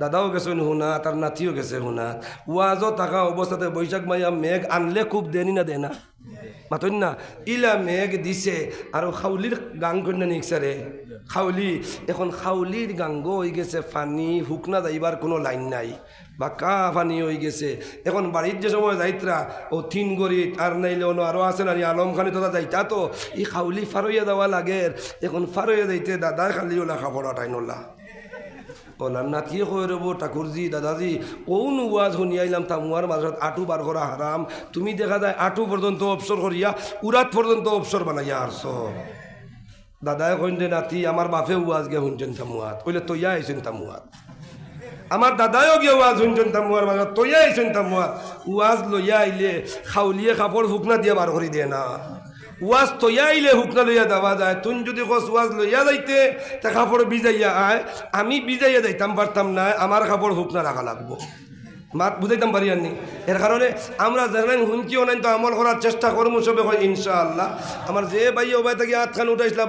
দাদাও গেছেন হুনা তার নাতিও গেছে হুনা ওয়াজও থাকা অবস্থাতে বৈশাখ মাইয়া মেঘ আনলে খুব দেনি না দেনা। মাতন না, ইলা মেঘ দিছে আর খাউলির গাং কন্যা নিকসারে খাউলি, এখন খাউলির গাঙ্গ হয়ে গেছে ফানি হুকনা যাইবার কোনো লাইন নাই। বা কা ফানি হয়ে গেছে। এখন বাড়ির যে সময় যাইত্রা ও তিন গড়ি আর নাইলে অন্য আরও আছে না আলম খানি তোরা যাইতা তো। এই খাউলি ফারইয়া দেওয়া লাগে এখন ফারইয়া যাইতে দাদা খালি ওলা খাবার টাইন ওলা। ওলার নাতিয়ে কয়ে রব ঠাকুরজি দাদাজি কোন ওয়াজ শুনিয়াইলাম তামুয়ার মাজত আটু বার করা হারাম তুমি দেখা যায় আটু পর্যন্ত অবসর করিয়া উরাত পর্যন্ত অবসর বানাইয়া আরছ দাদায় কইন নাতি আমার বাপে ওয়াজ গিয়া শুনছেন তামুয়াত কইলে তৈয়া আইছেন তামুয়াত আমার দাদায়ও গিয়ে ওয়াজ শুনছেন তামুয়ার মাজত তৈয়া আইছেন তামুয়াত ওয়াজ লইয়া আইলে খাউলিয়ে কাপড় হুকনা দিয়ে বার করে দিয়ে না। ওয়াজ তো ইয়াইলে হুকনা লইয়া দেওয়া যায়। তুন যদি কস ওয়াজ লইয়া যাইতে, তা কাপড় ভিজাইয়া আয়। আমি ভিজাইয়া যাইতাম, পারতাম না, আমার কাপড় হুকনা রাখা লাগবো। মাত বুঝাইতাম পারি আর আনি এর কারণে আমরা জানেন হুমকিও নাই তো আমল করার চেষ্টা করব সবে হয় ইনশাআল্লাহ। আমার যে ভাই ও ভাই থেকে আতখান খান উঠাইছিলাম